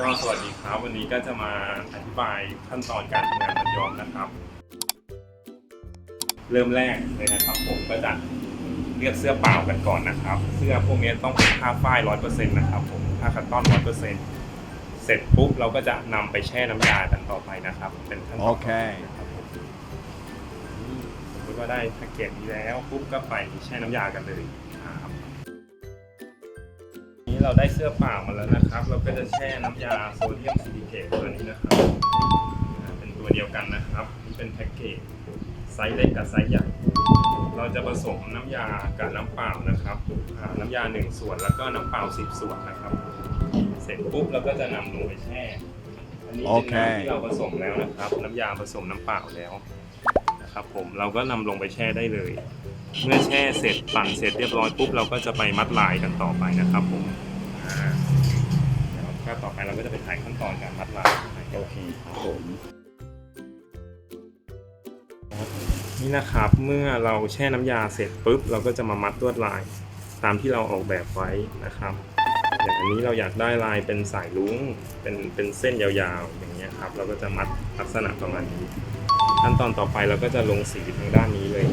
ก็สวัสดีครับ วันนี้ก็จะมาอธิบายขั้นตอนการทำงานมัดย้อมนะครับ เริ่มแรกเลยนะครับ ผมก็จะเลือกเสื้อเปล่ากันก่อนนะครับ เสื้อพวกนี้ต้องเป็นผ้าฝ้ายร้อยเปอร์เซ็นต์นะครับผมผ้าคัตตอนร้อยเปอร์เซ็นต์เสร็จปุ๊บเราก็จะนำไปแช่น้ำยากันต่อไปนะครับ เป็นขั้นตอนโอเคนะครับผมสมมติว่าได้แพ็กเกจนี้แล้วปุ๊บก็ไปแช่น้ำยากันเลยครับนี้ เราได้เสื้อเปล่ามาแล้วนะครับ เราก็จะแช่น้ำยาโซเดียมซิลิเคตตัวนี้นะครับอ่าเป็นตัวเดียวกันนะครับนี่เป็นแพ็กเกจไซส์เล็กกับไซส์ใหญ่ เราจะผสมน้ำยากับน้ำเปล่านะครับอ่าน้ำยาหนึ่งส่วนแล้วก็น้ำเปล่าสิบส่วนนะครับ เสร็จปุ๊บเราก็จะนำลงไปแช่ อันนี้โอเป็นเคน้ำที่เราผสมแล้วนะครับ น้ำยาผสมน้ำเปล่าแล้วนะครับผม เราก็นำลงไปแช่ได้เลยเมื่อแช่เสร็จปั่นเสร็จเรียบร้อยปุ๊บเราก็จะไปมัดลายกันต่อไปนะครับผมอ่าแล้ว ก็ต่อไปเราก็จะไปถ่ายขั้นตอนการมัดลายโอเคครับผมนี่นะครับเมื่อเราแช่น้ำยาเสร็จปุ๊บเราก็จะมามัดลวดลายตามที่เราออกแบบไว้นะครับ อย่างอันนี้เราอยากได้ลายเป็นสายลุ้งเป็นเป็นเส้นยาวๆ อย่างเงี้ยครับ เราก็จะมัดลักษณะประมาณนี้ ขั้นตอนต่อไปเราก็จะลงสีทางด้านนี้เลย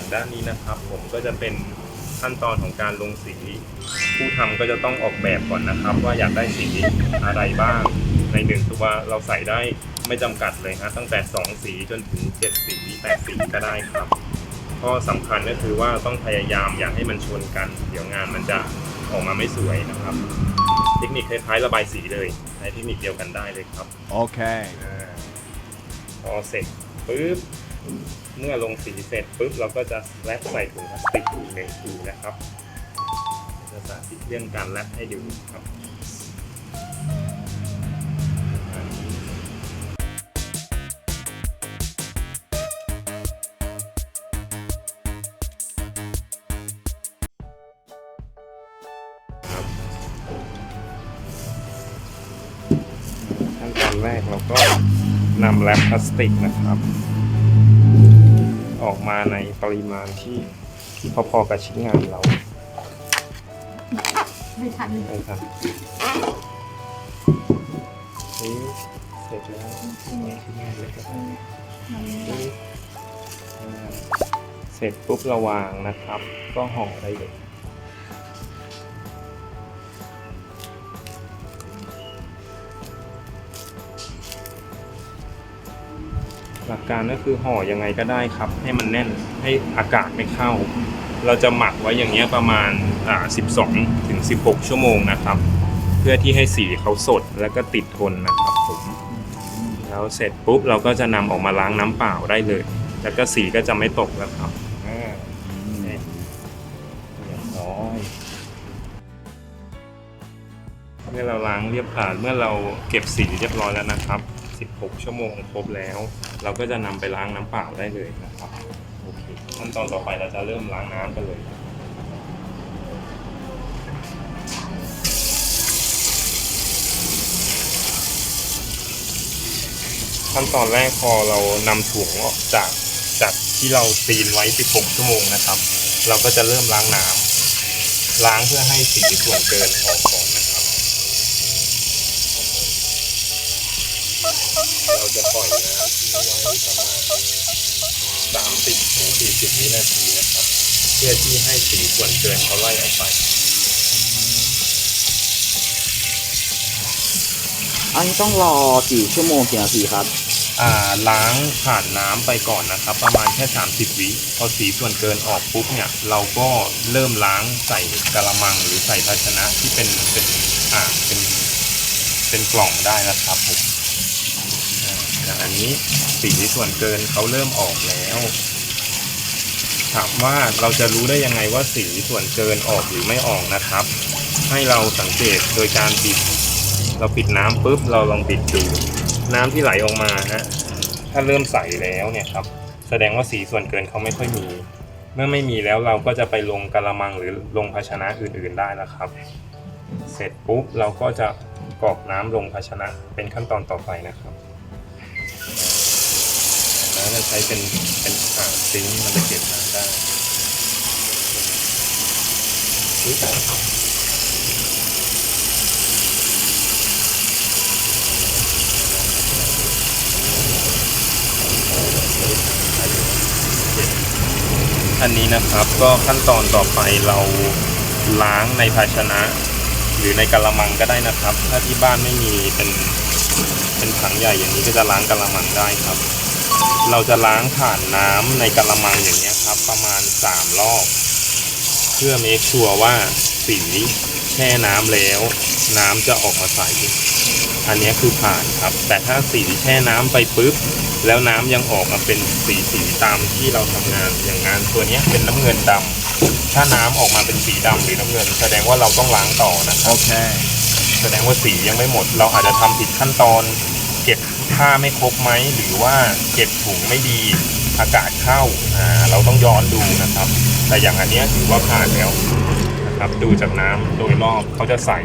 อ่าอย่างด้านนี้นะครับ ผมก็จะเป็นขั้นตอนของการลงสี ผู้ทำก็จะต้องออกแบบก่อนนะครับ ว่าอยากได้สีอะไรบ้าง ในหนึ่งตัวเราใส่ได้ไม่จำกัดเลยฮะตั้งแต่ 2 สีจนถึง 7 สี8สีก็ได้ครับข้อสำคัญก็คือว่าต้องพยายามอย่าให้มันชนกัน เดี๋ยวงานมันจะออกมาไม่สวยนะครับ เทคนิคคล้ายๆระบายสีเลยใช้เทคนิคเดียวกันได้เลยครับ Okay. อาพอเสร็จปุ๊บ เมื่อลงสีเสร็จปุ๊บเราก็จะแรปใส่ถุงพลาสติกอีกหนึ่งทีนะครับจะสาธิตเรื่องการแรปให้ดูครับอันนี้ครับขั้นตอนแรกเราก็นำแรปพลาสติกนะครับ ออกมาในปริมาณที่ที่พอๆกับชิ้นงานเราไม่ทันได้ครับนี่เสร็จแล้วชิ้นงานเลยก็ได้นี่อ่าเสร็จปุ๊บเระวางนะครับ ก็ห่อได้เลย หลักการก็คือห่อยังไงก็ได้ครับ ให้มันแน่นให้อากาศไม่เข้า เราจะหมักไว้อย่างเงี้ยประมาณอ่า12 ถึง 16 ชั่วโมงนะครับ เพื่อที่ให้สีเขาสดแล้วก็ติดทนนะครับผมแล้วเสร็จปุ๊บเราก็จะนำออกมาล้างน้ำเปล่าได้เลย แล้วก็สีก็จะไม่ตกแล้วครับเรียบร้อยเมื่อเราล้างเรียบร้อยเมื่อเราเก็บสีเรียบร้อยแล้วนะครับ 16 ชั่วโมงครบแล้ว เราก็จะนำไปล้างน้ำเปล่าได้เลยนะครับโอเคขั้นตอนต่อไปเราจะเริ่มล้างน้ำกันเลยขั้นตอนแรกพอเรานำถุงออกจากจากที่เราซีนไว้ 16 ชั่วโมงนะครับ เราก็จะเริ่มล้างน้ำล้างเพื่อให้สีส่วนเกินออก จะปล่อยน้ำทิ้งไว้ประมาณสามสิบถึงสี่สิบวินาทีนะครับ เพื่อที่ให้สีส่วนเกินเขาไล่ออกไปอันนี้ต้องรอกี่ชั่วโมงกี่นาทีครับ อ่าล้างผ่านน้ำไปก่อนนะครับ ประมาณแค่ 30 วิพอสีส่วนเกินออกปุ๊บเนี่ย เราก็เริ่มล้างใส่กระมังหรือใส่ภาชนะที่เป็นเป็นอ่าเป็นเป็นกล่องได้นะครับผม อันนี้สีส่วนเกินเขาเริ่มออกแล้วถามว่าเราจะรู้ได้ยังไงว่าสีส่วนเกินออกหรือไม่ออกนะครับ ให้เราสังเกตโดยการบิด เราปิดน้ำปุ๊บเราลองบิดดู น้ำที่ไหลออกมาฮะถ้าเริ่มใสแล้วเนี่ยครับ แสดงว่าสีส่วนเกินเขาไม่ค่อยมี เมื่อไม่มีแล้วเราก็จะไปลงกระมังหรือลงภาชนะอื่นๆได้แล้วครับ เสร็จปุ๊บเราก็จะกรอกน้ำลงภาชนะเป็นขั้นตอนต่อไปนะครับ แล้วใช้เป็นเป็นอ่างซิงค์มันจะเก็บน้ำได้อุ๊ยอันนี้นะครับก็ขั้นตอนต่อไปเราล้างในภาชนะ หรือในกระมังก็ได้นะครับ ถ้าที่บ้านไม่มีเป็นเป็นถังใหญ่อย่างนี้ก็จะล้างกระมังได้ครับ เราจะล้างผ่านน้ำในกระมังอย่างเงี้ยครับ ประมาณสามรอบ เพื่อเมคชัวร์ว่าสีแช่น้ำแล้ว น้ำจะออกมาใส อันเนี้ยคือผ่านครับ แต่ถ้าสีแช่น้ำไปปุ๊บ แล้วน้ำยังออกมาเป็นสีสีตามที่เราทำงานอย่างงานตัวเนี้ยเป็นน้ำเงินดำถ้าน้ำออกมาเป็นสีดำหรือน้ำเงิน แสดงว่าเราต้องล้างต่อนะครับ Okay. แสดงว่าสียังไม่หมด เราอาจจะทำผิดขั้นตอนเก็บ ผ้าไม่ครบไหมหรือว่าเก็บถุงไม่ดีอากาศเข้าอ่าเราต้องย้อนดูนะครับ แต่อย่างอันนี้ถือว่าผ่านแล้วนะครับดูจากน้ำโดยรอบเขาจะใส่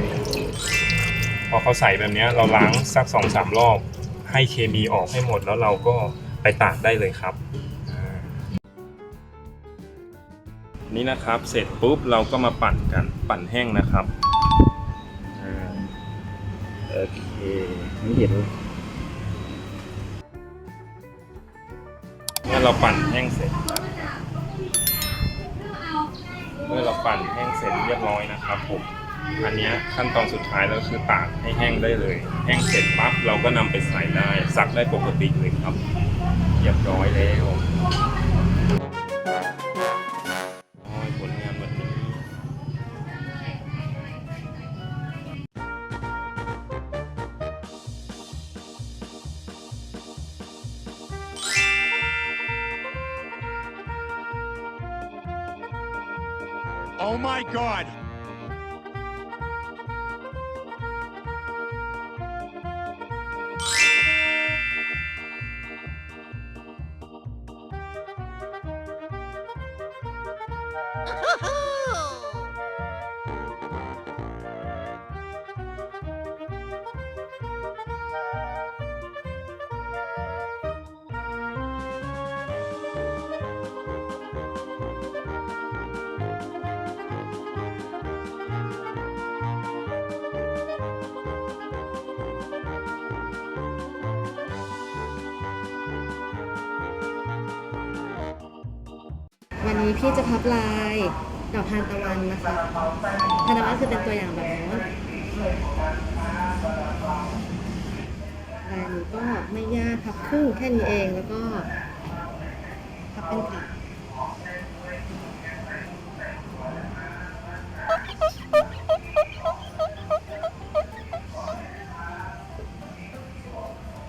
พอเขาใส่แบบนี้เราล้างสักสองสามรอบ ให้เคมีออกให้หมดแล้วเราก็ไปตากได้เลยครับนี่นะครับเสร็จปุ๊บเราก็มาปั่นกันปั่นแห้งนะครับโอเคไม่เห็น เมื่อเราปั่นแห้งเสร็จ เมื่อเราปั่นแห้งเสร็จเรียบร้อยนะครับผมอันนี้ขั้นตอนสุดท้ายแล้วคือตากให้แห้งได้เลย แห้งเสร็จปั๊บเราก็นำไปใส่ได้ซักได้ปกติเลยครับเรียบร้อยแล้ว god. วันนี้พี่จะพับลายดอกทานตะวันนะคะทานตะวันคือเป็นตัวอย่างแบบโน้ลายนี้ก็ไม่ยากพับครึ่งแค่นี้เองแล้วก็พับเป็นขา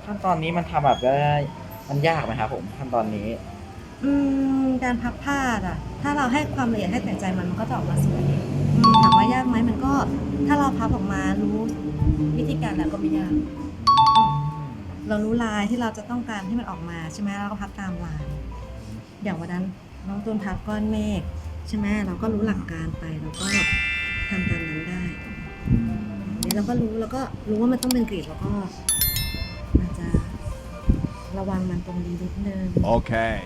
ขั้นตอนนี้มันทำแบบได้มันยากไหมครับผมขั้นตอนนี้ อืมการพับผ้าอะถ้าเราให้ความละเอียดให้แต่ใจมันมันก็จะออกมาสวยอืมถามว่ายากไหมมันก็ ถ้าเราพับออกมารู้วิธีการแล้วก็ไม่ยากเรารู้ลายที่เราจะต้องการให้มันออกมาใช่ไหมเราก็พับตามลาย อย่างวันนั้นน้องตูนพับก้อนเมฆใช่ไหมเราก็รู้หลักการไปเราก็ทำตามนั้นได้เนี่ยเราก็รู้แล้วก็รู้ว่ามันต้องเป็นกรีดแล้วก็อาจจะระวังมันตรงนี้นิดนึง Okay.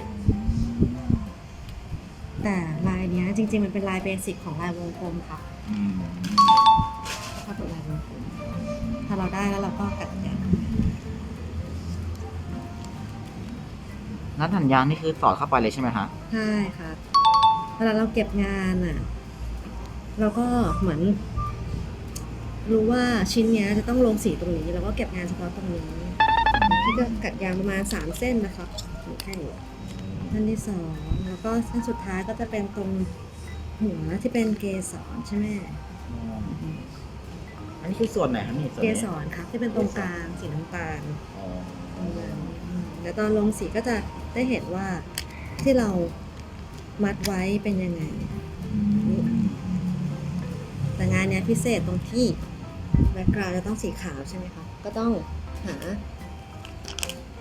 แต่ลายเนี้ยจริง ๆ มันเป็นลายเบสิกของลายวงกลมค่ะถ้าเป็นลายวงกลมถ้าเราได้แล้วเราก็กัดแกะนัดหันยางนี่คือสอดเข้าไปเลยใช่ไหมฮะใช่ค่ะเวลาเราเก็บงานอะเราก็เหมือน รู้ว่าชิ้นเนี้ยจะต้องลงสีตรงนี้แล้วก็เก็บงานเฉพาะตรงนี้พี่ก็กัดยางประมาณสามเส้นนะคะแค่นี้ เส้นที่สองแล้วก็เส้นสุดท้ายก็จะเป็นตรงหัวที่เป็นเกสรใช่ไหมอันนี้คือส่วนไหนครับนี่ส่วนเกนี้สรครับที่เป็นตรงกลางสีน้ำตาลอ๋อตรงนั้นอืมเดี๋ยวตอนลงสีก็จะได้เห็นว่าที่เรามัดไว้เป็นยังไงนี่แต่งานเนี้ยพิเศษตรงที่แบ็กกราวจะต้องสีขาวใช่ไหมคะก็ต้องหา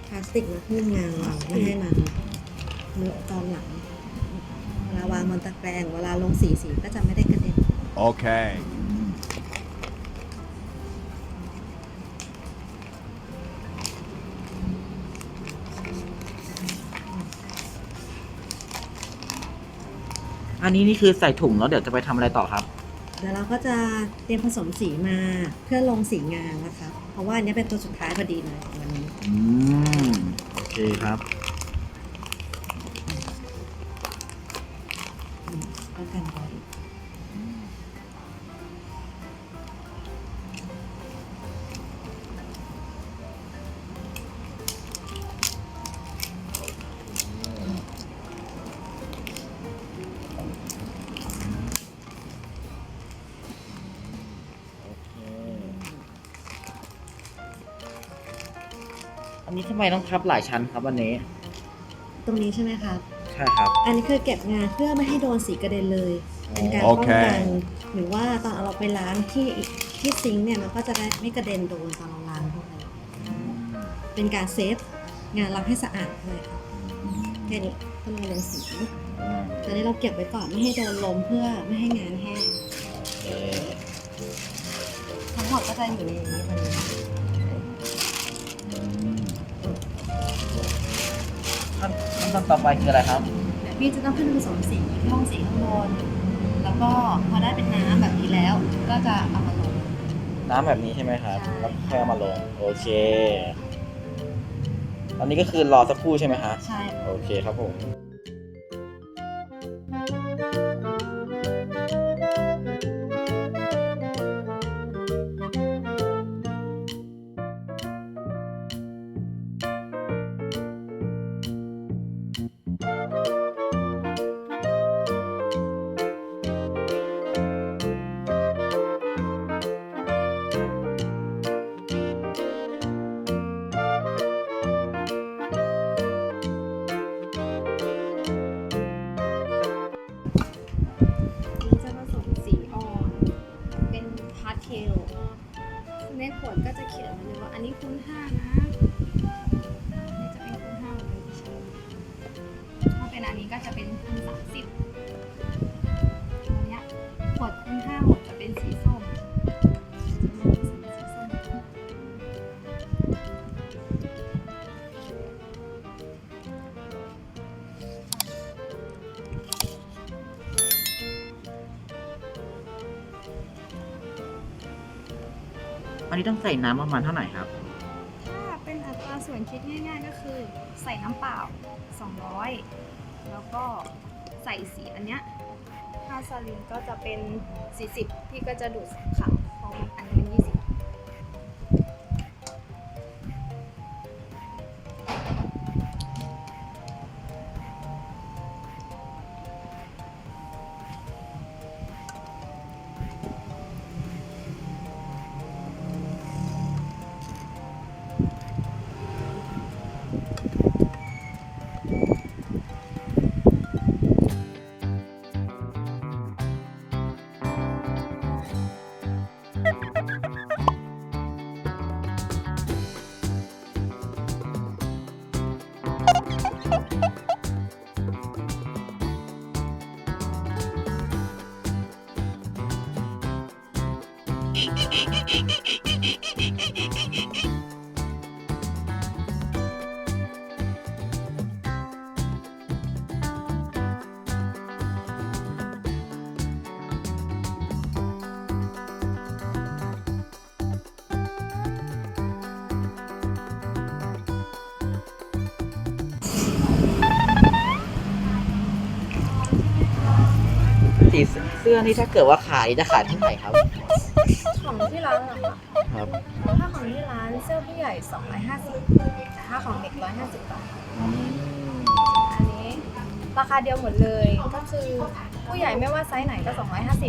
พลาสติกมาหุ้มงานเราไม่ให้มัน เลอะตอนหลัง เวลาวางบนตะแกรงเวลาลงสีสีก็จะไม่ได้กระเด็น Okay. อันนี้นี่คือใส่ถุงแล้วเดี๋ยวจะไปทำอะไรต่อครับ เดี๋ยวเราก็จะเตรียมผสมสีมาเพื่อลงสีงานนะคะ เพราะว่าอันนี้เป็นตัวสุดท้ายพอดีเลยของวันนี้ อืม โอเคครับ อันนี้ทำไมต้องทับหลายชั้นครับวันนี้ ตรงนี้ใช่ไหมคะใช่ครับ อันนี้คือเก็บงานเพื่อไม่ให้โดนสีกระเด็นเลย เป็นการโอป้องเคกันหรือว่าตอนเอาเราไปล้างที่ที่ซิงค์เนี่ยมันก็จะได้ไม่กระเด็นโดนตอนเราล้างด้วยเป็นการเซฟงานเราให้สะอาดด้วยค่ะแค่นี้ก็เลยลงสีตอนนี้เราเก็บไว้ก่อนไม่ให้โดนลมเพื่อไม่ให้งานแห้งโอเคทั้งหมดก็จะอยู่ในนี้วัน ขั้นขั้นตอนต่อไปคืออะไรครับเดี๋ยวพี่จะต้องขึ้นผสมสีที่ห้องสีข้างบน แล้วก็พอได้เป็นน้ำแบบนี้แล้ว ก็จะเอามาลง น้ำแบบนี้ใช่ไหมครับ ใช่ แล้วค่อยเอามาลง โอเค ตอนนี้ก็คือรอสักครู่ใช่ไหมฮะใช่ โอเคครับผม อันนี้ต้องใส่น้ำประมาณเท่าไหร่ครับ ถ้าเป็นอัตราส่วนคิดง่ายๆก็คือ ใส่น้ำเปล่า 200 แล้วก็ใส่สีอันเนี้ยถ้าสลินก็จะเป็น 40พี่ก็จะดูดสัง สีเสื้อนี่ถ้าเกิดว่าขายจะขายเท่าไหร่ครับ ของที่ร้านเหรอคะครับ ถ้าของที่ร้านเสื้อผู้ใหญ่250แต่ถ้าของเด็ก150บาท อันนี้ราคาเดียวหมดเลย ก็คือผู้ใหญ่ไม่ว่าไซส์ไหนก็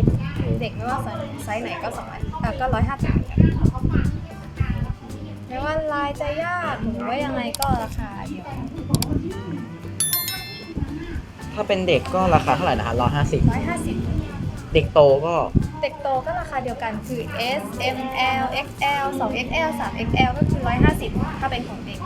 250 เด็กไม่ว่าไซส์ไหนก็200เอ่อก็150ไม่ว่าลายจะยากหรือว่ายังไงก็ราคาเดียวกันถ้าเป็นเด็กก็ราคาเท่าไหร่นะคะร้อยห้าสิบ150 เด็กโตก็เด็กโตก็ราคาเดียวกันคือ S M L X L 2 X L 3 X L ก็คือ 150 ถ้าเป็นของเด็ก